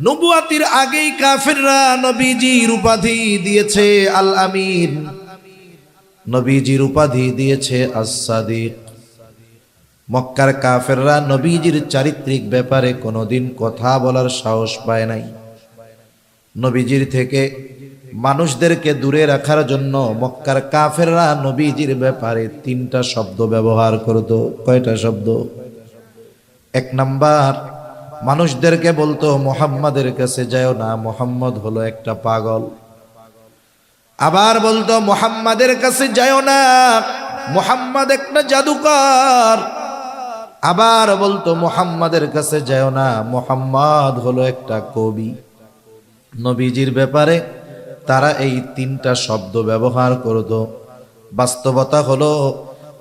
নবুয়াতির আগেই কাফেররা নবীজির উপাধি দিয়েছে আল আমিন। নবীজির উপাধি দিয়েছে আসাদিক মক্কার কাফেররা নবীজির চারিত্রিক ব্যাপারে কোনোদিন কথা বলার সাহস পায় নাই। নবীজির থেকে মানুষদেরকে দূরে রাখার জন্য মক্কার কাফেররা নবীজির ব্যাপারে তিনটা শব্দ ব্যবহার করতো। কয়টা শব্দ? এক নাম্বার মানুষদেরকে বলতো, মোহাম্মদের কাছে যাও না, মোহাম্মদ হলো একটা পাগল। আবার বলতো, মোহাম্মদের কাছে যাও না, মোহাম্মদ একটা জাদুকর। আবার বলতো, মোহাম্মদের কাছে যাও না, মোহাম্মদ হলো একটা কবি। নবীজির ব্যাপারে তারা এই তিনটা শব্দ ব্যবহার করত। বাস্তবতা হলো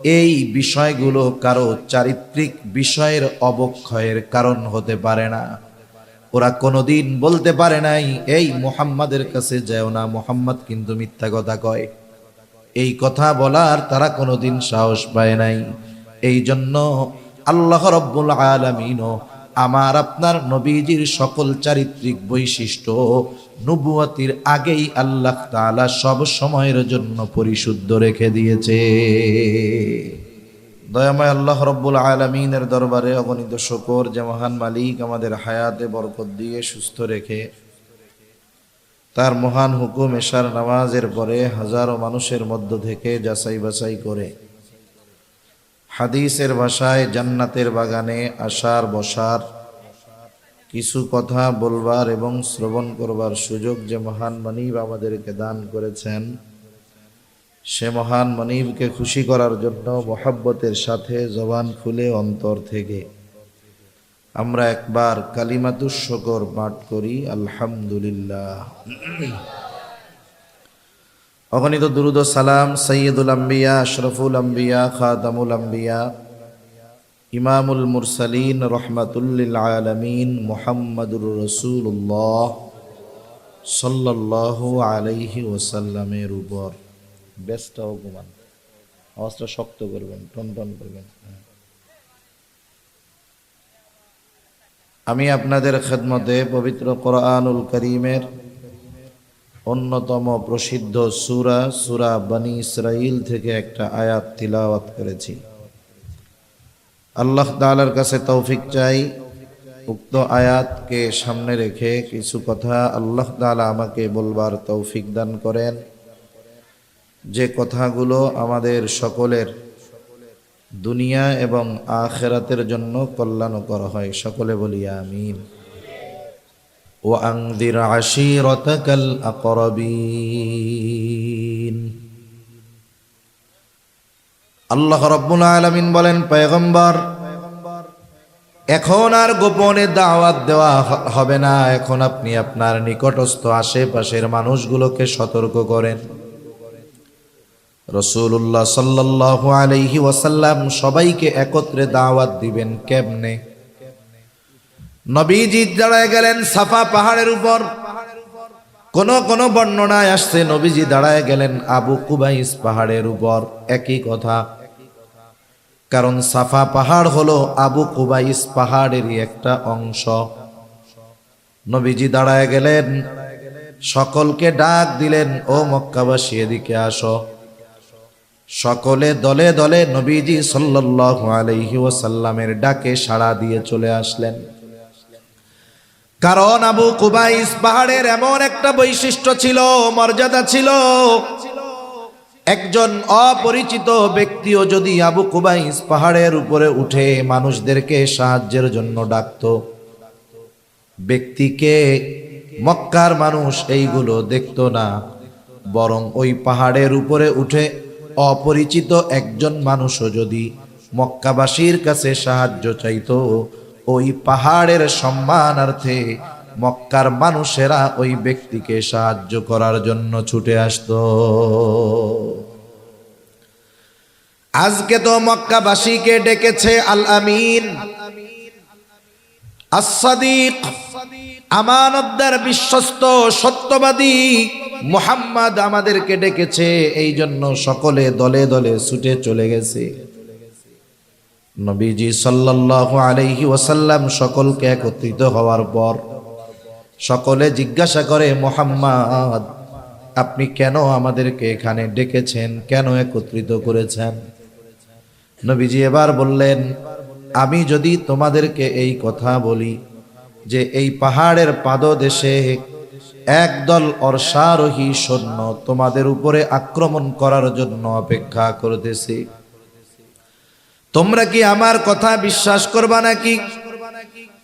এই বিষয়গুলো কারও চারিত্রিক বিষয়ের অবক্ষয়ের কারণ হতে পারে না। ওরা কোনোদিন বলতে পারে নাই, এই মোহাম্মদের কাছে যেও না, মোহাম্মদ কিন্তু মিথ্যা কথা কয়। এই কথা বলার তারা কোনোদিন সাহস পায় নাই। এই জন্য আল্লাহ রব্বুল আলমিনও আমার আপনার নবীজির সকল চারিত্রিক বৈশিষ্ট্য নবুয়াতির আগেই আল্লাহ তাআলা সব সময়ের জন্য পরিশুদ্ধ রেখে দিয়েছে। দয়াময় আল্লাহ রব্বুল আলমিনের দরবারে অগণিত শকর, যে মহান মালিক আমাদের হায়াতে বরকত দিয়ে সুস্থ রেখে তার মহান হুকুম এশার নামাজের পরে হাজারো মানুষের মধ্য থেকে যাচাই বাছাই করে হাদিসের ভাষায় জান্নাতের বাগানে আসার বসার কিছু কথা বলবার এবং শ্রবণ করবার সুযোগ যে মহান মনিব আমাদেরকে দান করেছেন, সে মহান মনিবকে খুশি করার জন্য মহাব্বতের সাথে জবান খুলে অন্তর থেকে। আমরা একবার কালিমাতুর শকর পাঠ করি, আলহামদুলিল্লাহ। অগণিত দুরুদ সালাম সৈয়দুল আম্বিয়া, আশরফুল আম্বিয়া খাদামুল আম্বিয়া, ইমামুল মুরসালিন রহমাতুল্লিল আলমিন, মোহাম্মদুর রসুল্লাহ সাল্লাহ আলাইহি ওসাল্লামের উপর ব্যস্ত অপমান আওয়াজটা শক্ত করবেন, টন টন করবেন। আমি আপনাদের খেদমতে পবিত্র কোরআনুল করিমের অন্যতম প্রসিদ্ধ সুরা সুরা বনি ইসরাইল থেকে একটা আয়াত তিলাওয়াত করেছি। আল্লাহ তাআলার কাছে তৌফিক চাই। উক্ত আয়াতকে সামনে রেখে কিছু কথা আল্লাহ তাআলা আমাকে বলবার তৌফিক দান করেন। যে কথাগুলো আমাদের সকলের দুনিয়া এবং আখেরাতের জন্য কল্যাণকর হয়, সকলে বলি আমিন। وأنذر عشيرتك الأقربين আল্লাহ রব্বুল আলমিন বলেন পয়গম্বর এখন আর গোপনে দাওয়াত দেওয়া হ- হবে না এখন আপনি আপনার নিকটস্থ আশেপাশের মানুষগুলোকে সতর্ক করেন রসুল্লাহ সাল্লাহ আলাইহি ওয়াসাল্লাম সবাইকে একত্রে দাওয়াত দিবেন কেমনে নবীজি দাঁড়ায় গেলেন সাফা পাহাড়ের উপর। কোন কোন বর্ণনায় আসছে, নবীজি দাঁড়ায় গেলেন আবু কুবাইস পাহাড়ের উপর। একই কথা। কারণ সাফা পাহাড় হলো আবু কুবাইস পাহাড়েরই একটা অংশ। নবীজি দাঁড়ায় গেলেন, সকলকে ডাক দিলেন, ও মক্কাবাসী, এদিকে আসো। সকলে দলে দলে নবীজি সাল্লাল্লাহু আলাইহি ওয়াসাল্লামের ডাকে সাড়া দিয়ে চলে আসলেন। কারণ আবু কুবাইস পাহাড়ের এমন একটা বৈশিষ্ট্য ছিল, মর্যাদা ছিল। একজন অপরিচিত ব্যক্তিও যদি আবু কুবাইস পাহাড়ের উপরে উঠে মানুষদেরকে সাহায্যের জন্য ডাকত, ব্যক্তিকে মক্কার মানুষ এইগুলো দেখতো না, বরং ওই পাহাড়ের উপরে উঠে অপরিচিত একজন মানুষও যদি মক্কাবাসীর কাছে সাহায্য চাইতো ওই পাহাড়ের সম্মানার্থে মক্কার মানুষেরা ওই ব্যক্তিকে সাহায্য করার জন্য ছুটে আসতো। আজকে তো মক্কাবাসীকে ডেকেছে আল আমিন। আসাদিক আমানতদার বিশ্বস্ত, সত্যবাদী মোহাম্মদ আমাদেরকে ডেকেছে এই জন্য সকলে দলে দলে ছুটে চলে গেছে। নবীজি সাল্লাল্লাহু আলাইহি ওয়াসাল্লাম সকলকে একত্রিত হওয়ার পর সকলে জিজ্ঞাসা করে, মোহাম্মদ, আপনি কেন আমাদেরকে এখানে ডেকেছেন? কেন একত্রিত করেছেন? নবীজি এবার বললেন, আমি যদি তোমাদেরকে এই কথা বলি যে এই পাহাড়ের পাদদেশে একদল অর্শারোহী সৈন্য তোমাদের উপরে আক্রমণ করার জন্য অপেক্ষা করতেছে তোমরা কি আমার কথা বিশ্বাস করবা নাকি?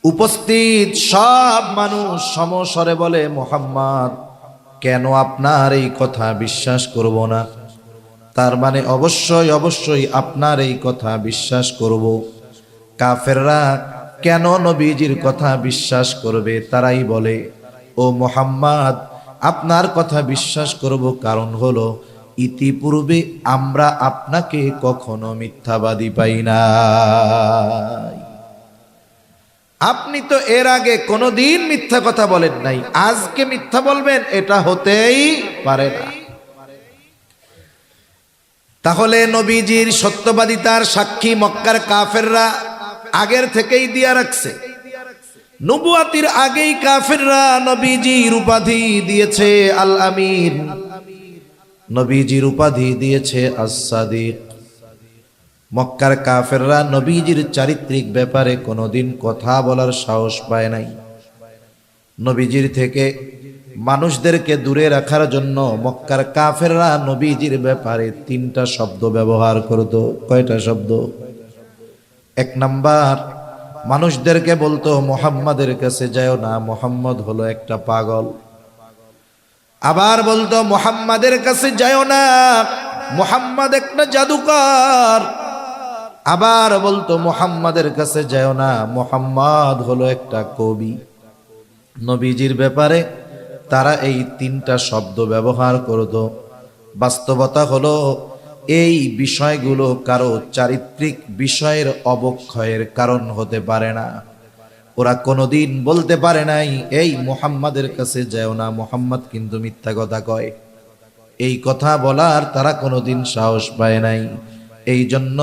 উপস্থিত সব মানুষ সমস্বরে বলে, মোহাম্মদ, কেন আপনার এই কথা বিশ্বাস করব না? তার মানে অবশ্যই অবশ্যই আপনার এই কথা বিশ্বাস করব। কাফেররা কেন নবীজির কথা বিশ্বাস করবে? তারাই বলে, ও মোহাম্মদ, আপনার কথা বিশ্বাস করব কারণ হলো ইতিপূর্বে আমরা আপনাকে কখনো মিথ্যাবাদী পাই না আপনি তো এর আগে কোনোদিন মিথ্যা কথা বলেন নাই। আজকে মিথ্যা বলবেন, এটা হতেই পারে না। তাহলে নবীজির সত্যবাদিতার সাক্ষী মক্কার কাফেররা আগের থেকেই দিয়া রাখছে। নবুয়াতির আগেই কাফেররা নবীজির উপাধি দিয়েছে আল আমিন। নবীজির উপাধি দিয়েছে আসাদিক মক্কার কাফেররা নবীজির চারিত্রিক ব্যাপারে কোনোদিন কথা বলার সাহস পায় নাই। নবীজির থেকে মানুষদেরকে দূরে রাখার জন্য মক্কার কাফেররা নবীজির ব্যাপারে তিনটা শব্দ ব্যবহার করত। কয়টা শব্দ? এক নাম্বার, মানুষদেরকে বলতো, মোহাম্মদের কাছে যাও না, মোহাম্মদ হলো একটা পাগল। আবার বলতো, মোহাম্মাদের কাছে যাও না। মোহাম্মদ একটা জাদুকর। আবার বলতো, মোহাম্মদের কাছে যাও না। মোহাম্মদ হলো একটা কবি। নবীজির ব্যাপারে তারা এই তিনটা শব্দ ব্যবহার করত। বাস্তবতা হলো, এই বিষয়গুলো কারও চারিত্রিক বিষয়ের অবক্ষয়ের কারণ হতে পারে না। ওরা কোনোদিন বলতে পারে নাই, এই মোহাম্মদের কাছে যাও না, মোহাম্মদ কিন্তু মিথ্যা কথা কয়। এই কথা বলার তারা কোনোদিন সাহস পায় নাই। এই জন্য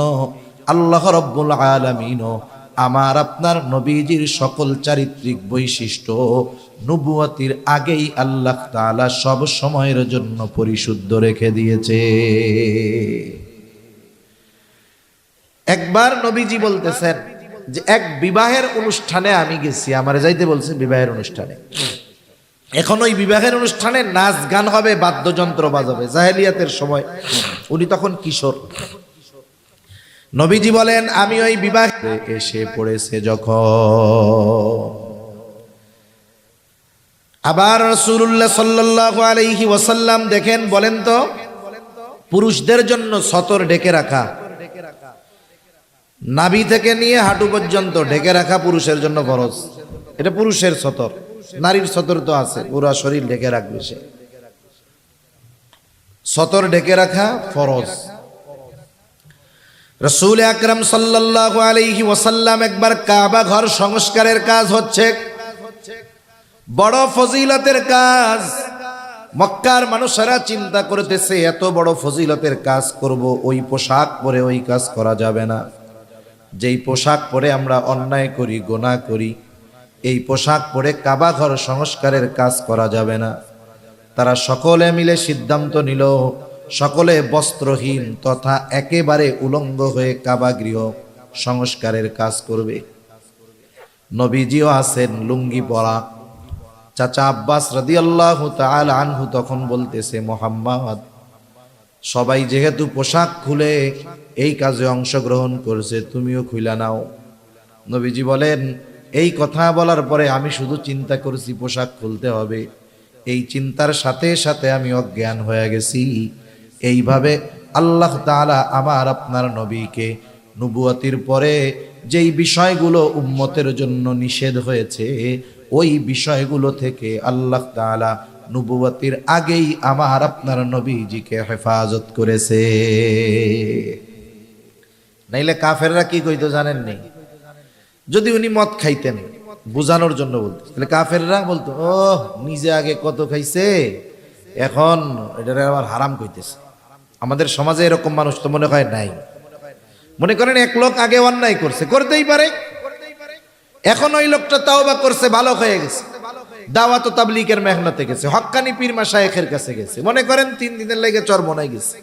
আল্লাহ রব্বুল আলমিনও আমার আপনার নবীজির সকল চারিত্রিক বৈশিষ্ট্য নবুয়াতির আগেই আল্লাহ তাআলা সব সময়ের জন্য পরিশুদ্ধ রেখে দিয়েছে। একবার নবীজি বলতেছেন যে এক বিবাহের অনুষ্ঠানে আমি গেছি, আমার যাইতে বলছে বিবাহের অনুষ্ঠানে। এখন ওই বিবাহের অনুষ্ঠানে নাচ গান হবে, বাদ্যযন্ত্র বাজাবে, জাহেলিয়াতের সময়। উনি তখন কিশোর। নবীজি বলেন, আমি ওই বিবাহে এসে পড়েছে যখন আবার রসুল্লাহ সাল্লাহ আলাইহি ওয়াসাল্লাম দেখেন, বলেন তো, পুরুষদের জন্য সতর ডেকে রাখা নাভি থেকে নিয়ে হাঁটু পর্যন্ত ঢেকে রাখা পুরুষের জন্য ফরজ। এটা পুরুষের সতর। নারীর সতর তো আছে। পুরা শরীর ঢেকে রাখবে সে। সতর ঢেকে রাখা ফরজ। রসুল আকরম সাল্লাহ আলাইহি ওয়াসাল্লাম একবার কাবা ঘর সংস্কারের কাজ হচ্ছে। বড় ফজিলতের কাজ। মক্কার মানুষেরা চিন্তা করতেছে, এত বড় ফজিলতের কাজ করব, ওই পোশাক পরে ওই কাজ করা যাবে না। যেই পোশাক পরে আমরা অন্যায় করি, গোনা করি, এই পোশাক পরে কাবা ঘর সংস্কারের কাজ করা যাবে না। তারা সকলে মিলে সিদ্ধান্ত নিল, সকলে বস্ত্রহীন তথা একেবারে উলঙ্গ হয়ে কাবা গৃহ সংস্কারের কাজ করবে। নবীজিও আছেন লুঙ্গি পরা। চাচা আব্বাস রাদিয়াল্লাহ তাআল আনহু তখন বলতেছে, মোহাম্মদ সবাই যেহেতু পোশাক খুলে এই কাজে অংশগ্রহণ করছে, তুমিও খুইলা নাও। নবীজি বলেন, এই কথা বলার পরে আমি শুধু চিন্তা করছি পোশাক খুলতে হবে। এই চিন্তার সাথে সাথে আমি অজ্ঞান হয়ে গেছি। এইভাবে আল্লাহ তাআলা আমার আপনার নবীকে নবুয়াতির পরে যেই বিষয়গুলো উম্মতের জন্য নিষেধ হয়েছে, ওই বিষয়গুলো থেকে আল্লাহ তাআলা নবুয়াতির আগেই আমার আপনার নবীজিকে হেফাজত করেছে। নাইলে কাফেররা কি কইতো জানেন নেই যদি উনি মদ খাইতেন, বুঝানোর জন্য বলতো। তাহলে কাফেররা বলতো ও নিজে আগে কত খাইছে? এখন এটা আবার হারাম কইতেছে। আমাদের সমাজে এরকম মানুষ তো মনে হয় নাই। মনে করেন এক লোক আগে অন্যায় করছে, করতেই পারে। এখন ওই লোকটা তাও বা করছে, ভালো হয়ে গেছে। দাওয়াত তাবলিকের মেহনতে গেছে, হক্কানি পীর মাসায়েখের কাছে গেছে। মনে করেন তিন দিনের লেগে চরমনায় গেছে।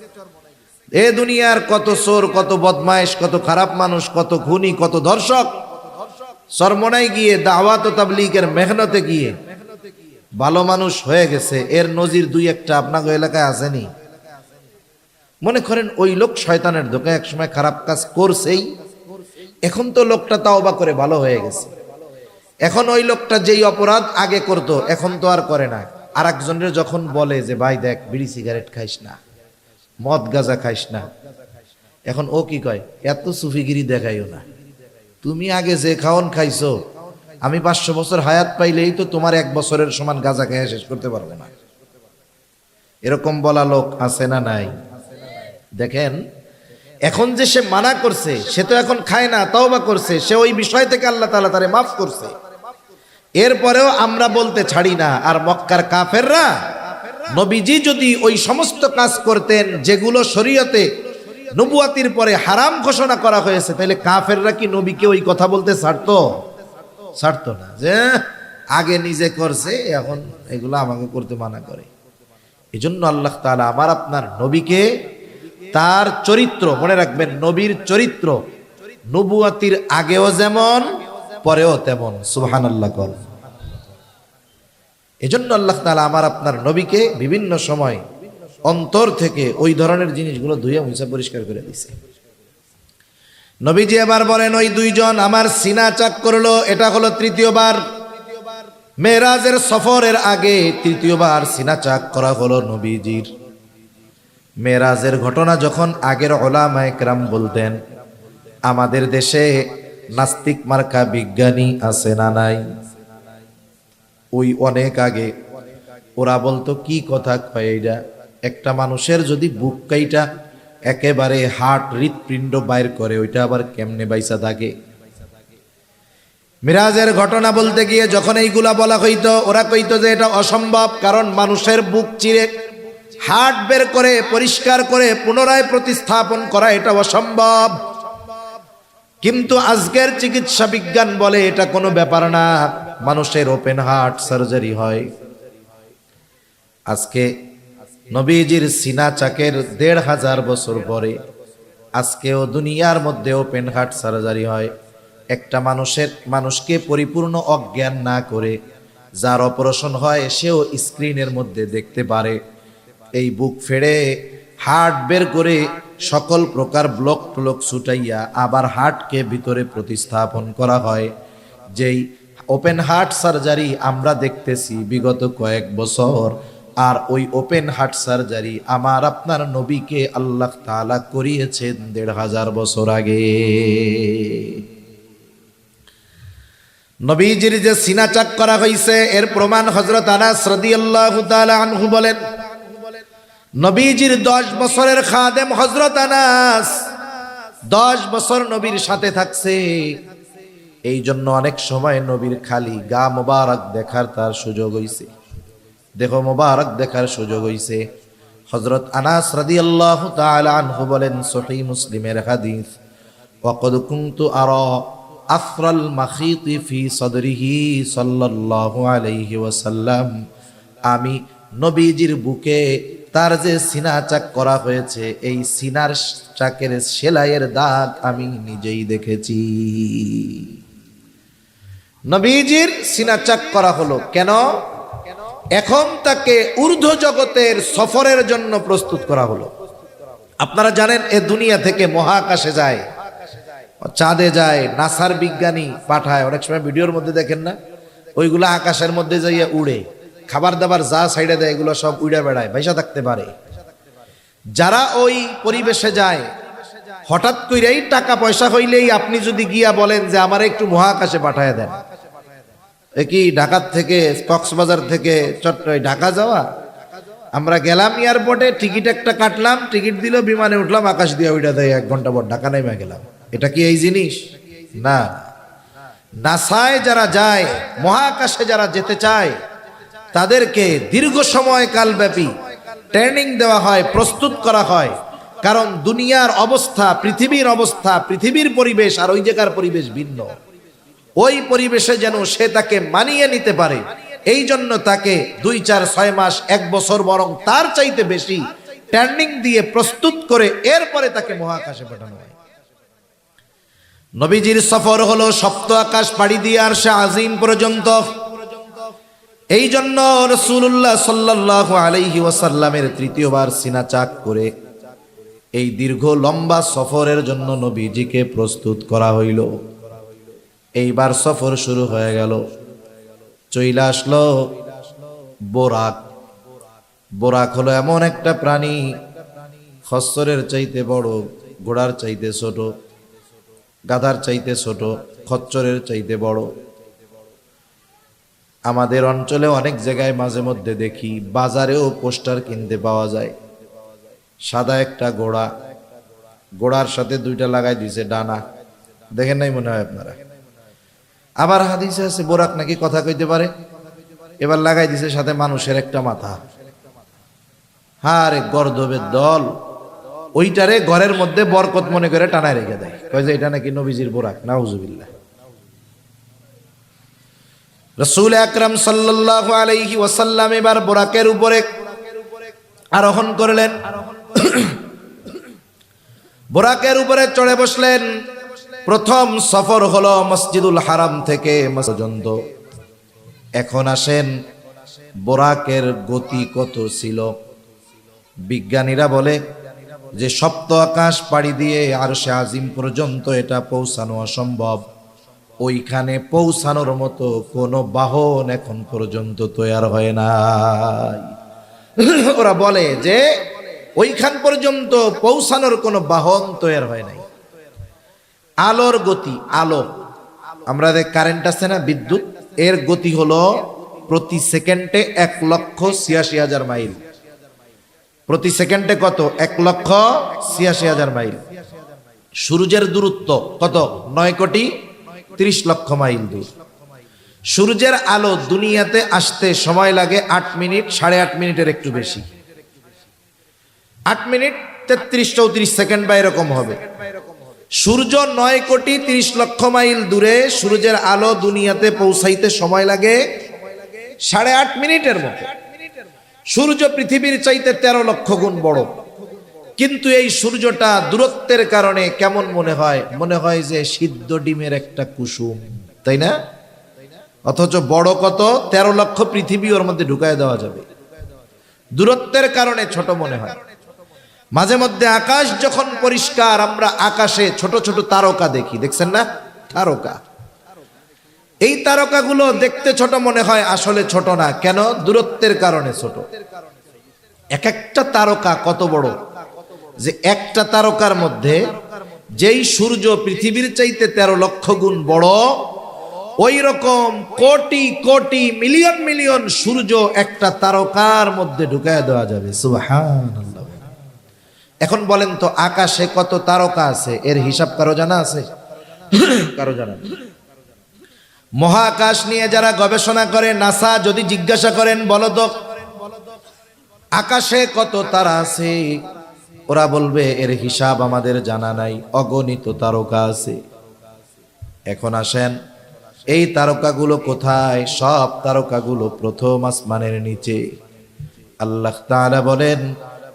এ দুনিয়ার কত চোর, কত বদমাইশ কত খারাপ মানুষ, কত খুনি, কত দর্শক গিয়ে, দাওয়াত তাবলিকের মেহনতে গিয়ে ভালো মানুষ হয়ে গেছে। এর নজির দুই একটা আপনাকে এলাকায় আসেনি। মনে করেন ওই লোক শয়তানের ধোকে একসময় খারাপ কাজ করছেই। এখন তো লোকটা তাওবা করে ভালো হয়ে গেছে। এখন ওই লোকটা যেই অপরাধ আগে করতো, এখন তো আর করে না। আর একজনের যখন বলে যে, ভাই দেখ, বিড়ি সিগারেট খাইস না, মদ গাজা খাইস না। এখন ও কি কয়, এত সুফিগিরি দেখাইও না। তুমি আগে যে খাওন খাইছো, আমি পাঁচশো বছর হায়াত পাইলেই তো তোমার এক বছরের সমান গাজা খেয়ে শেষ করতে পারব না। এরকম বলা লোক আছে না নাই? দেখেন, এখন যে সে মানা করছে, সে তো এখন খায় না তাও বা করছে, সে ওই বিষয় থেকে আল্লাহ তালা তারে মাফ করছে। এরপরেও আমরা বলতে ছাড়ি না, আর মক্কার কাফেররা নবীজি যদি ওই সমস্ত কাজ করতেন যেগুলো শরীয়তে নবুয়াতির পরে হারাম ঘোষণা করা হয়েছে, তাহলে কাফেররা কি নবীকে ওই কথা বলতে ছাড়তো? ছাড়তো না, যে আগে নিজে করছে, এখন এগুলো আমাকে করতে মানা করে। এই জন্য আল্লাহ তাআলা আমার আপনার নবীকে তার চরিত্র, মনে রাখবেন, নবীর চরিত্র নবুয়াতির আগেও যেমন পরেও তেমন সুবহান আল্লাহ কল এজন্য আল্লাহ তাআলা আমার আপনার নবীকে বিভিন্ন সময় অন্তর থেকে ওই ধরনের জিনিসগুলো ধুয়ে মুছে পরিষ্কার করে দিছে নবীজি এবার বলেন, ওই দুইজন আমার সিনা চাক করল, এটা হলো তৃতীয়বার। মেরাজের সফরের আগে তৃতীয়বার সিনা চাক করা হলো নবীজির। মেরাজের ঘটনা যখন আগের ওলামা একরাম বলতেন, আমাদের দেশে নাস্তিক মার্কা বিজ্ঞানী আছে না নাই? ওই অনেক আগে ওরা বলতো, কি কথা কয় এইটা একটা মানুষের যদি বুক কাইটা একেবারে হার্ট হৃৎপিণ্ড বাইর করে, ওইটা আবার কেমনে বাইসা থাকে? মিরাজের ঘটনা বলতে গিয়ে যখন এইগুলা বলা হইতো, ওরা কইতো যে এটা অসম্ভব, কারণ মানুষের বুক চিরে হার্ট বের করে, পরিষ্কার করে পুনরায় প্রতিস্থাপন করা এটা অসম্ভব। কিন্তু আজকের চিকিৎসা বিজ্ঞান বলে এটা কোনো ব্যাপার না। মানুষের ওপেন হার্ট সার্জারি হয়। আজকে নবীজির সিনা চাকের দেড় হাজার বছর পরে আজকেও দুনিয়ার মধ্যে ওপেন হার্ট সার্জারি হয়। একটা মানুষের, মানুষকে পরিপূর্ণ অজ্ঞান না করে যার অপারেশন হয় সেও স্ক্রিনের মধ্যে দেখতে পারে। এই বুক ফেড়ে হার্ট বের করে সকল প্রকার ব্লক ব্লক ছুটাইয়া আবার হার্টকে ভিতরে প্রতিস্থাপন করা হয়। যেই ওপেন হার্ট সার্জারি আমরা দেখতেছি বিগত কয়েক বছর, আর ওই ওপেন হার্ট সার্জারি আমার আপনার নবীকে আল্লাহ তালা করিয়েছেন দেড় হাজার বছর আগে। নবীজির যে সিনাচাক করা হয়েছে এর প্রমাণ হজরত আনাস রাদিয়াল্লাহু তাআলা আনহু বলেন নবীজির দশ বছরের খাদেম হজরত আনাস। দশ বছর নবীর সাথে থাকছে। এই জন্য অনেক সময় নবীর খালি গা মোবারক দেখার তার সুযোগ হইছে। দেখো, মোবারক দেখার সুযোগ হইছে। হজরত আনাস রাদি আল্লাহ আনহু বলেন, সহিহ মুসলিমের হাদিস, ওয়াকাদ কুনতু আরা আফরাল মাখিতি ফি সদরিহি সাল্লাল্লাহু আলাইহি ওয়াসাল্লাম, আমি নবীজির বুকে তার যে সিনা চাক করা হয়েছে, এই সিনার চাকের সেলাইয়ের দাগ আমি নিজেই দেখেছি। নবীজির সিনা চাক করা হলো কেন? এখন তাকে ঊর্ধ্ব জগতের সফরের জন্য প্রস্তুত করা হলো। আপনারা জানেন, এ দুনিয়া থেকে মহাকাশে যায়, চাঁদে যায়, নাসার বিজ্ঞানী পাঠায়। অনেক সময় ভিডিওর মধ্যে দেখেন না? ওইগুলো আকাশের মধ্যে যাইয়া উড়ে। খাবার দাবার যা সাইডে দেয় এগুলো সব উড়ে বেড়ায় ভাইসা থাকতে পারে। যারা ওই পরিবেশে যায়, হঠাৎ কইরাই টাকা পয়সা হইলেই আপনি যদি গিয়া বলেন যে আমার একটু মহাকাশে পাঠায় দেন। কি, ঢাকার থেকে, কক্সবাজার থেকে, চট্টগ্রাম ঢাকা যাওয়া? আমরা গেলাম এয়ারপোর্টে, টিকিট একটা কাটলাম, টিকিট দিল, বিমানে উঠলাম, আকাশ দিয়ে ওইটা দেয় এক ঘণ্টা পর, ঢাকা নেমে গেলাম। এটা কি এই জিনিস? না। নাসায় যারা যায়, মহাকাশে যারা যেতে চায় তাদেরকে দীর্ঘ সময় কালব্যাপী ট্রেনিং দেওয়া হয়, প্রস্তুত করা হয়। কারণ দুনিয়ার অবস্থা, পৃথিবীর অবস্থা, পৃথিবীর পরিবেশ আর ওই জায়গার পরিবেশ ভিন্ন। ওই পরিবেশে যেন সে তাকে মানিয়ে নিতে পারে, এই জন্য তাকে দুই, চার, ছয় মাস, এক বছর বরং তার চাইতে বেশি ট্যান্ডিং দিয়ে প্রস্তুত করে এরপরে তাকে মহাকাশে পাঠানো হয়। নবীজির সফর হলো সপ্ত আকাশ পাড়ি দিয়ে আর সে আজিম পর্যন্ত এই জন্য রসুল্লাহ সাল্লাহ আলাইহি ওয়াসাল্লামের তৃতীয়বার সিনা চাক করে এই দীর্ঘ লম্বা সফরের জন্য নবীজিকে প্রস্তুত করা হইল। এইবার সফর শুরু হয়ে গেল। চইলা আসলো বোরাক। বোরাক হলো এমন একটা প্রাণী খচ্চরের চাইতে বড় ঘোড়ার চাইতে ছোট, গাধার চাইতে ছোট, খচ্চরের চাইতে বড়। আমাদের অঞ্চলে অনেক জায়গায় মাঝে মধ্যে দেখি, বাজারেও পোস্টার কিনতে পাওয়া যায়। সাদা একটা ঘোড়া ঘোড়ার সাথে দুইটা লাগাই দিয়েছে ডানা। দেখেন নাই মনে হয় আপনারা? আবার হাদিসে আছে, বোরাক নাকি কথা কইতে পারে? এবার লাগাই দিছে সাথে মানুষের একটা মাথা। হ্যাঁ হারে গর্দবের দল। ওইটারে ঘরের মধ্যে বরকত মনে করে টানায় রেখে দেয়। কয় যে এটা নাকি নবীজির বোরাক, নাউজুবিল্লাহ। রসুল আকরাম সাল্লাল্লাহু আলাইহি ওয়াসাল্লাম এবার বোরাকের উপরে আরোহণ করলেন। বোরাকের উপরে চড়ে বসলেন। প্রথম সফর হলো মসজিদুল হারাম থেকে পর্যন্ত। এখন আসেন, বোরাকের গতি কত ছিল? বিজ্ঞানীরা বলে যে সপ্ত আকাশ পাড়ি দিয়ে আর সে আজিম পর্যন্ত এটা পৌঁছানো অসম্ভব। ওইখানে পৌঁছানোর মতো কোনো বাহন এখন পর্যন্ত তৈয়ার হয় নাই। ওরা বলে যে, ওইখান পর্যন্ত পৌঁছানোর কোনো বাহন তৈয়ার হয় নাই। আলোর গতি, আলো। আমরা যে কারেন্ট আছে না, বিদ্যুৎ, এর গতি হলো প্রতি সেকেন্ডে এক লক্ষ ছিয়াশি হাজার মাইল। প্রতি সেকেন্ডে কত? এক লক্ষ ছিয়াশি হাজার মাইল। সূর্যের দূরত্ব কত? নয় কোটি ত্রিশ লক্ষ মাইল দূর। সূর্যের আলো দুনিয়াতে আসতে সময় লাগে আট মিনিট, সাড়ে আট মিনিটের একটু বেশি। আট মিনিট তেত্রিশ চৌত্রিশ সেকেন্ড বা এরকম হবে। সূর্য নয় কোটি তিরিশ লক্ষ মাইল দূরে সূর্যের আলো দুনিয়াতে পৌঁছাইতে সময় লাগে সাড়ে আট মিনিটের মতো। সূর্য পৃথিবীর চাইতে তেরো লক্ষ গুণ বড়। কিন্তু এই সূর্যটা দূরত্বের কারণে কেমন মনে হয়? মনে হয় যে সিদ্ধ ডিমের একটা কুসুম, তাই না? অথচ বড় কত? তেরো লক্ষ পৃথিবী ওর মধ্যে ঢুকায় দেওয়া যাবে। দূরত্বের কারণে ছোট মনে হয়। মাঝে মধ্যে আকাশ যখন পরিষ্কার, আমরা আকাশে ছোট ছোট তারকা দেখি, দেখছেন না? তারকা। এই তারকাগুলো দেখতে ছোট মনে হয়, আসলে ছোট না। কেন? দূরত্বের কারণে ছোট। এক একটা তারকা কত বড়? যে একটা তারকার মধ্যে যেই সূর্য পৃথিবীর চাইতে তেরো লক্ষ গুণ বড়, ওই রকম কোটি কোটি মিলিয়ন মিলিয়ন সূর্য একটা তারকার মধ্যে ঢুকায় দেওয়া যাবে। এখন বলেন তো, আকাশে কত তারকা আছে? এর হিসাব কারও জানা আছে? কারও জানা মহাকাশ নিয়ে যারা গবেষণা করে, নাসা যদি জিজ্ঞাসা করেন, বলো তো, আকাশে কত তারা আছে? ওরা বলবে, এর হিসাব আমাদের জানা নাই, অগণিত তারকা আছে। এখন আসেন, এই তারকাগুলো কোথায়? সব তারকাগুলো প্রথম আসমানের নিচে। আল্লাহ তাআলা বলেন,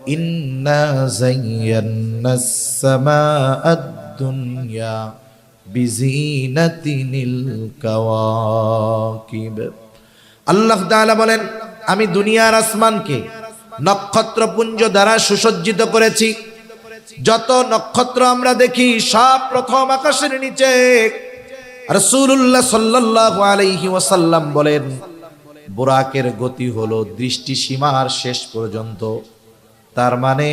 ইন্না যায়্যানাস সামাআদ দুনিয়া বিজিনাতিনিল কাওয়াকিব। আল্লাহ তাআলা বলেন, আমি দুনিয়ার আসমানকে নক্ষত্রপুঞ্জ দ্বারা সুসজ্জিত করেছি। যত নক্ষত্র আমরা দেখি, সব প্রথম আকাশের নিচে রাসূলুল্লাহ সাল্লাল্লাহু আলাইহি ওয়াসাল্লাম বলেন, বোরাকের গতি হলো দৃষ্টি সীমার শেষ পর্যন্ত। তার মানে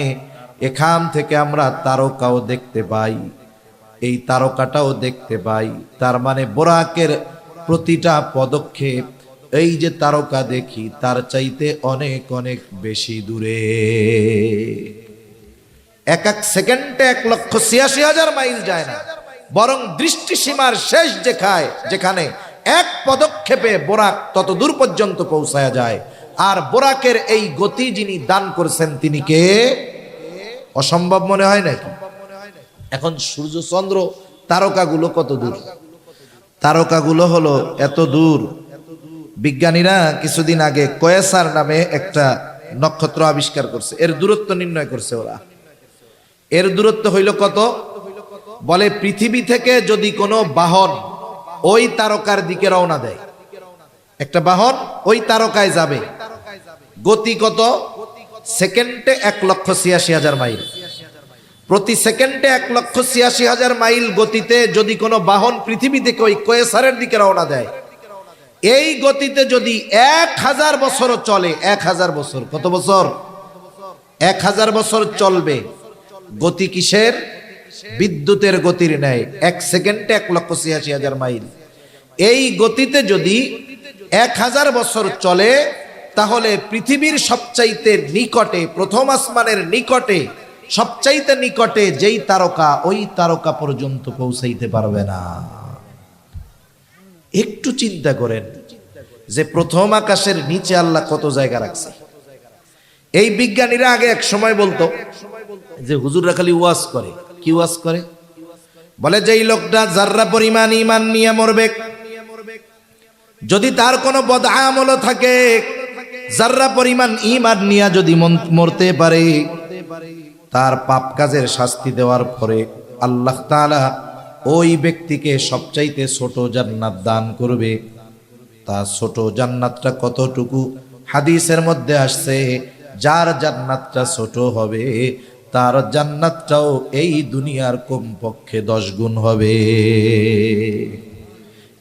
এখান থেকে আমরা তারকাও দেখতে পাই, এই তারকাটাও দেখতে পাই। তার মানে বোরাকের প্রতিটা পদক্ষেপ এই যে তারকা দেখি, তার চাইতে অনেক অনেক বেশি দূরে। এক এক সেকেন্ডে এক লক্ষ ছিয়াশি হাজার মাইল যায় না। বরং দৃষ্টিসীমার শেষ যেখায়, যেখানে এক পদক্ষেপে বোরাক তত দূর পর্যন্ত পৌঁছায়া যায়। আর বোরাকের এই গতি যিনি দান করেছেন, তিনি কে? অসম্ভব মনে হয় নাকি? এখন সূর্য চন্দ্র তারকাগুলো কত দূর? তারকাগুলো হলো এত দূর। বিজ্ঞানীরা কিছুদিন আগে কয়েসার নামে একটা নক্ষত্র আবিষ্কার করছে। এর দূরত্ব নির্ণয় করছে ওরা। এর দূরত্ব হইল কত? বলে পৃথিবী থেকে যদি কোনো বাহন ওই তারকার দিকে রওনা দেয়। একটা বাহন ওই তারকায় যাবে। গতি কত? সেকেন্ডে এক লক্ষ ছিয়াশি হাজার মাইল। প্রতি সেকেন্ডে এক লক্ষ ছিয়াশি হাজার মাইল গতিতে যদি কোনো বাহন পৃথিবী থেকে ওই কয়েসারের দিকে রওনা দেয় এই গতিতে যদি এক হাজার বছরও চলে, এক হাজার বছর, কত বছর? এক হাজার বছর চলবে। গতি কিসের? বিদ্যুতের গতির ন্যায়। এক সেকেন্ডে এক লক্ষ ছিয়াশি হাজার মাইল। এই গতিতে যদি এক হাজার বছর চলে, তাহলে পৃথিবীর সবচাইতে নিকটে, প্রথম আসমানের নিকটে, সবচাইতে নিকটে যেই তারকা, ওই তারকা পর্যন্ত পৌঁছাইতে পারবে না। একটু চিন্তা করেন যে প্রথম আকাশের নিচে আল্লাহ কত জায়গা রাখছে। এই বিজ্ঞানীরা আগে এক সময় বলতো যে হুজুররা খালি ওয়াজ করে। কি ওয়াজ করে? বলে যে এই লোকটা যার্রা পরিমাণ ইমান নিয়ে মরবে, যদি তার কোনো বদ আমলও থাকে, যার্রা পরিমাণ ইমান নিয়ে যদি মরতে পারে, তার পাপ কাজের শাস্তি দেওয়ার পরে আল্লাহ তাআলা ওই ব্যক্তিকে সবচাইতে ছোট জান্নাত দান করবে। তা ছোট জান্নাতটা কতটুকু? হাদিসের মধ্যে আসছে, যার জান্নাতটা ছোট হবে, তার জান্নাতটাও এই দুনিয়ার কমপক্ষে দশ গুণ হবে।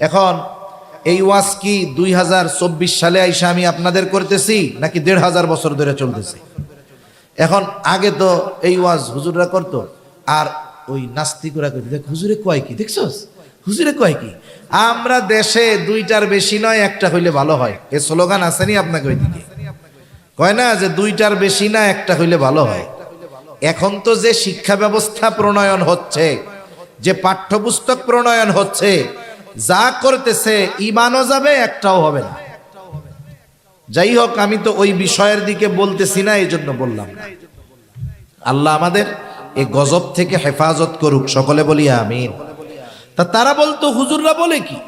এখন, এই ওয়াজ কি দুই হাজার চব্বিশ সালে আইসা আমি আপনাদের করতেছি, নাকি দেড় হাজার বছর ধরে চলতেছে? এখন, আগে তো এই ওয়াজ হুজুররা করতো, আর ওই নাস্তিকরা করতো দেখ, হুজুরে কয় কি? দেখছস? হুজুরে কয় কি? আমরা দেশে দুইটার বেশি নয়, একটা হইলে ভালো হয়। এ স্লোগান আসেনি আপনাকে ওইদিকে? কয় না যে দুইটার বেশি না, একটা হইলে ভালো হয়। এখন তো যে শিক্ষা ব্যবস্থা প্রণয়ন হচ্ছে, যে পাঠ্যপুস্তক প্রণয়ন হচ্ছে, যা করতেছে, ইমানও যাবে, একটাও হবে না। যাই হোক, আমি তো ওই বিষয়ের দিকে বলতেছি না এই জন্য বললাম আল্লাহ আমাদের এই গজব থেকে হেফাজত করুক, সকলে বলি আমিন। তা তারা বলতো, হুজুররা বলে কি?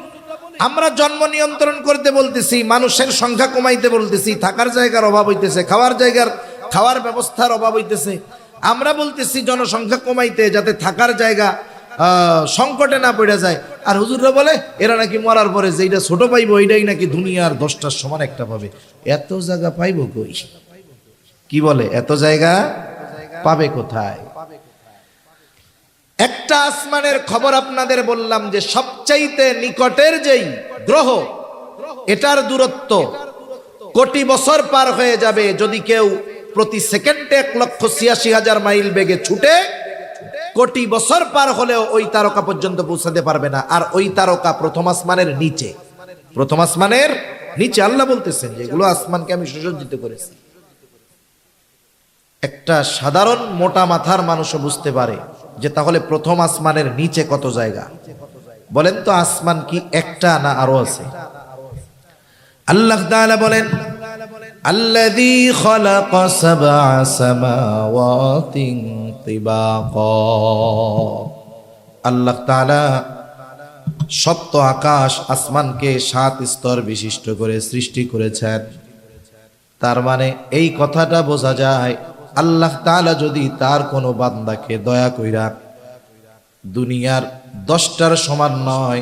আমরা জন্ম নিয়ন্ত্রণ করতে বলতেছি, মানুষের সংখ্যা কমাইতে বলতেছি, থাকার জায়গার অভাব হইতেছে, খাওয়ার জায়গার, খাওয়ার ব্যবস্থার অভাব হইতেছে। আমরা বলতেছি, জনসংখ্যা কমাইতে যাতে থাকার জায়গা সংকটে না পড়ে যায়। আর হুজুররা বলে, এরা নাকি মরার পরে যেইটা ছোট পাইবো ওইটাই নাকি দুনিয়ার দশটার সমান একটা পাবে। এত জায়গা পাইবো কই? কি বলে, এত জায়গা পাবে কোথায়? একটা আসমানের খবর আপনাদের বললাম যে সবচাইতে নিকটের যেই গ্রহ, এটার দূরত্ব কোটি বছর পার হয়ে যাবে যদি কেউ প্রতি সেকেন্ডে এক লক্ষ ছিয়াশি হাজার মাইল বেগে ছুটে কোটি বছর পার হলেও ওই তারকা পর্যন্ত পৌঁছাতে পারবে না। আর ওই তারকা প্রথম আসমানের নিচে, প্রথম আসমানের নিচে আল্লাহ বলতেছেন যেগুলো আসমানকে আমি সুসজ্জিত করেছি। একটা সাধারণ মোটা মাথার মানুষও বুঝতে পারে যে তাহলে প্রথম আসমানের নিচে কত জায়গা বলেন তো আসমান কি একটা না আরো আছে আল্লাহ তাআলা বলেন الذي خلق سبع سماوات طباقا আল্লাহ তাআলা সপ্ত আকাশ আসমানকে সাত স্তর বিশিষ্ট করে সৃষ্টি করেছেন তার মানে এই কথাটা বোঝা যায় আল্লাহ তাআলা যদি তার কোনো বান্দাকে দয়া কইরা দুনিয়ার দশটার সমান নয়,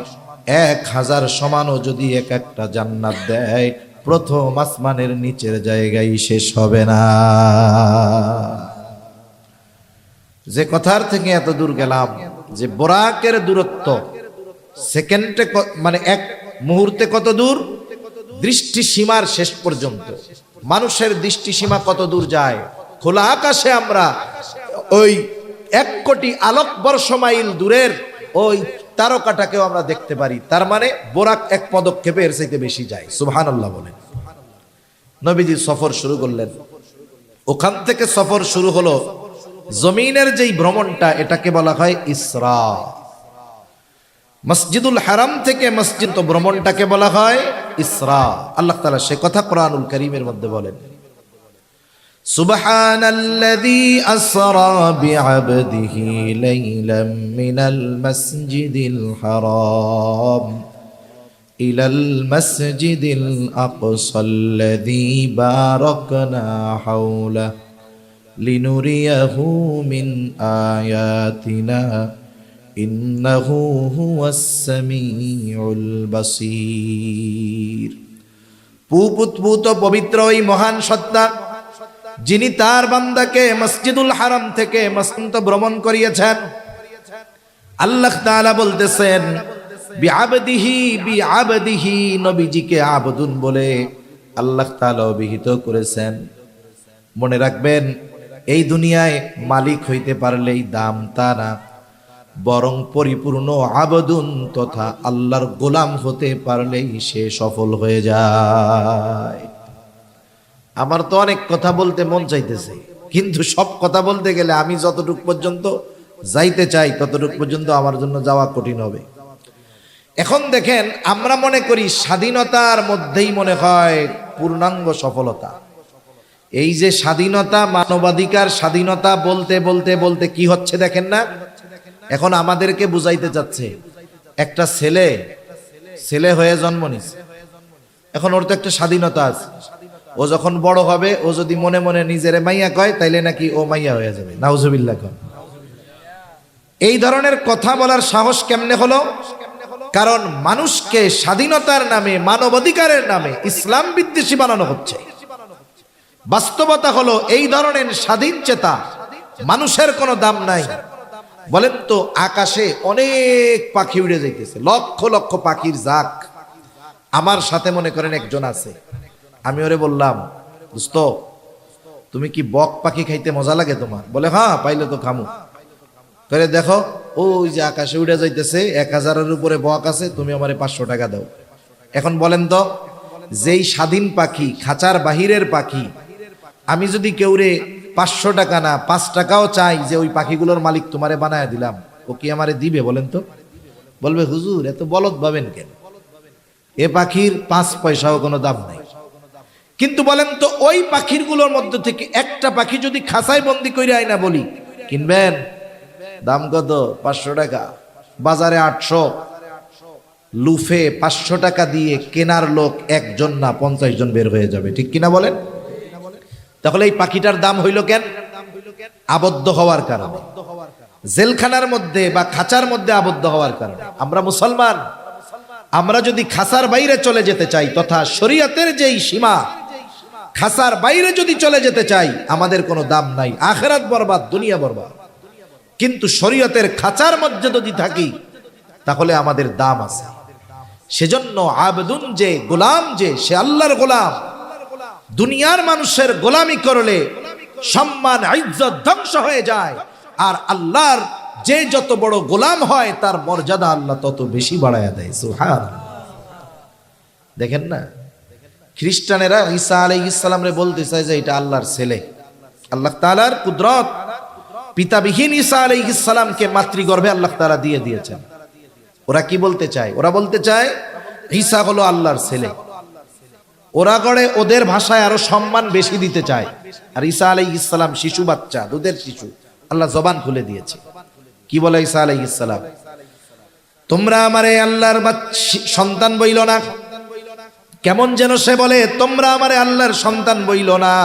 এক হাজার সমানও যদি এক একটা জান্নাত দেয়, প্রথম আসমানের নিচের জায়গায় শেষ হবে না। যে কথার থেকে এত দূর গেলাম, যে বোরাকের দূরত্ব সেকেন্ডে মানে এক মুহূর্তে কত দূর? দৃষ্টি সীমার শেষ পর্যন্ত। মানুষের দৃষ্টি সীমা কত দূর যায়? খোলা আকাশে আমরা ওই এক কোটি আলোক বর্ষ মাইল দূরের ওই তারকাটাকেও আমরা দেখতে পারি। তার মানে বোরাক এক পদক্ষেপে এর চাইতে বেশি যায়। সুবহান আল্লাহ বলেন। নবীজি সফর শুরু করলেন। ওখান থেকে সফর শুরু হলো জমিনের যেই ভ্রমণটা, এটাকে বলা হয় ইসরা। মসজিদুল হারাম থেকে মসজিদ ভ্রমণটাকে বলা হয় ইসরা। আল্লাহ তালা সে কথা কোরআনুল করিমের মধ্যে বলেন। سبحان الذي أسرى بعبده ليلا من المسجد الحرام إلى المسجد الأقصى الذي باركنا حوله لنريه من آياتنا إنه هو السميع البصير পুপুতপুত পবিত্র ওই মহান সত্তা যিনি তার বান্দাকে মসজিদুল হারাম থেকে মসন্ত ভ্রমণ করিয়েছেন, আল্লাহ তাআলা বলতেছেন, বিআবদিহি বলে অভিহিত করেছেন। মনে রাখবেন, এই দুনিয়ায় মালিক হইতে পারলেই বরং পরিপূর্ণ আবদুন তথা আল্লাহর গোলাম হতে পারলেই সে সফল হয়ে যায়। আমার তো অনেক কথা বলতে মন চাইতেছে। কিন্তু সব কথা বলতে গেলে আমি যতটুক পর্যন্ত যাইতে চাই, ততটুক পর্যন্ত আমার জন্য যাওয়া কঠিন হবে। এখন দেখেন, আমরা মনে করি স্বাধীনতার মধ্যেই মনে হয় পূর্ণাঙ্গ সফলতা। এই যে স্বাধীনতা, মানবাধিকার, স্বাধীনতা বলতে বলতে বলতে কি হচ্ছে দেখেন না? এখন আমাদেরকে বুঝাইতে যাচ্ছে একটা ছেলে ছেলে হয়ে জন্ম নিছে। এখন ওর তো একটা স্বাধীনতা আছে। ও যখন বড় হবে, ও যদি মনে মনে নিজের মাইয়া কয়, তাইলে নাকি ও মাইয়া হয়ে যাবে। নাউজুবিল্লাহ কয় এই ধরনের কথা বলার সাহস কেমনে হলো? কারণ মানুষকে স্বাধীনতার নামে, মানবাধিকারের নামে ইসলাম বিদ্বেষী বানানো হচ্ছে। বাস্তবতা হলো এই ধরনের স্বাধীন চেতা মানুষের কোনো দাম নাই। বলেন তো, আকাশে অনেক পাখি উড়ে যাইতেছে, লক্ষ লক্ষ পাখির জাক। আমার সাথে মনে করেন একজন আছে। আমি ওরে বললাম, দোস্ত, তুমি কি বক পাখি খাইতে মজা লাগে তোমার? বলে হ্যাঁ পাইলে তো খামু। করে দেখো, ওই যে আকাশে উড়ে যাইতেছে, এক হাজারের উপরে বক আছে, তুমি আমারে পাঁচশো টাকা দাও। এখন বলেন তো, যেই স্বাধীন পাখি, খাঁচার বাহিরের পাখি, আমি যদি কেউরে পাঁচশো টাকা না, পাঁচ টাকাও চাই যে ওই পাখিগুলোর মালিক তোমারে বানায় দিলাম, ও কি আমারে দিবে বলেন তো? বলবে, হুজুর, এত বলদ ভাবেন কেন? এ পাখির পাঁচ পয়সাও কোনো দাম নাই। কিন্তু বলেন তো, ওই পাখিরগুলোর মধ্যে থেকে একটা পাখি যদি খাঁচায় বন্দি করে আয় না বলি, কিনবেন? দাম কত? পাঁচশো টাকা। বাজারে আটশো। লুফে পাঁচশো টাকা দিয়ে কেনার লোক একজন না পঞ্চাশ জন বের হয়ে যাবে। ঠিক কিনা বলেন? তাহলে এই পাখিটার দাম হইল কেন? আবদ্ধ হওয়ার কারণে। জেলখানার মধ্যে বা খাঁচার মধ্যে আবদ্ধ হওয়ার কারণে। আমরা মুসলমান। আমরা যদি খাসার বাইরে চলে যেতে চাই, তথা শরীয়তের যেই সীমা খাসার বাইরে যদি চলে যেতে চাই, আমাদের কোনো দাম নাই। আখেরাত বরবাদ, দুনিয়া বরবাদ। কিন্তু শরীয়তের খাঁচার মধ্যে যদি থাকি, তাহলে আমাদের দাম আছে। সেজন্য আবেদুন যে, গোলাম যে, সে আল্লাহর গোলাম। দুনিয়ার মানুষের গোলামি করলে সম্মান, ইজ্জত ধ্বংস হয়ে যায়। আর আল্লাহর যে যত বড় গোলাম হয়, তার মর্যাদা আল্লাহ তত বেশি বাড়ায় দেয়। সুহান দেখেন না? খ্রিস্টানেরা ঈসা আলাই ইসলাম রে বলতে চায় যে এটা আল্লাহর ছেলে। আল্লাহ তালার কুদরত। পিতাবিহীন ঈসা আলাই ইসলামকে মাতৃগর্ভে আল্লাহ তালা দিয়ে দিয়েছেন। ওরা কি বলতে চায়? ওরা বলতে চায়, ঈসা হলো আল্লাহর ছেলে। ওরা গড়ে ওদের ভাষায় আরও সম্মান বেশি দিতে চায়। আর ঈসা আলাই ইসলাম শিশু বাচ্চা, দুধের শিশু। আল্লাহ জবান খুলে দিয়েছে। কি বলে ঈসা আলাই ইসলাম তোমরা আমারে আল্লাহর সন্তান বইল না। কেমন যেন সে বলে, তোমরা আমারে আল্লাহর সন্তান বইল না।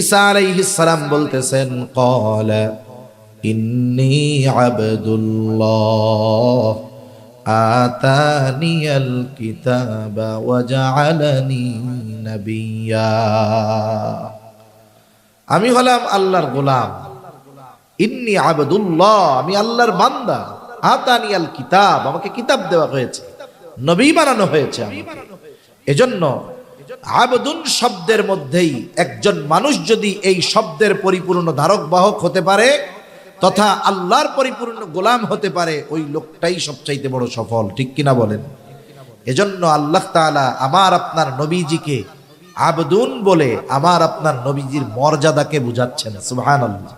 ঈসা আলাইহিস সালাম বলতেছেন ক্বালা ইন্নী আবদুল্লাহ আতানিয়াল কিতাবা ওয়াজআলানি নাবিয়্যা আমি হলাম আল্লাহর গোলাম। ইন্নি আবদুল্লাহ, আমি আল্লাহর বান্দা। আতানিয়াল কিতাব, আমাকে কিতাব দেওয়া হয়েছে। নবী বানানো হয়েছে আমাকে। এজন্য আবদুন শব্দের মধ্যেই একজন মানুষ যদি এই শব্দের পরিপূর্ণ ধারক বাহক হতে পারে, তথা আল্লাহর পরিপূর্ণ গোলাম হতে পারে, ওই লোকটাই সবচাইতে বড় সফল, ঠিক কিনা বলেন? এজন্য আল্লাহ তাআলা আমার আপনার নবীজিকে আবদুন বলে আমার আপনার নবীজির মর্যাদাকে বুঝাচ্ছেন, সুবহানাল্লাহ।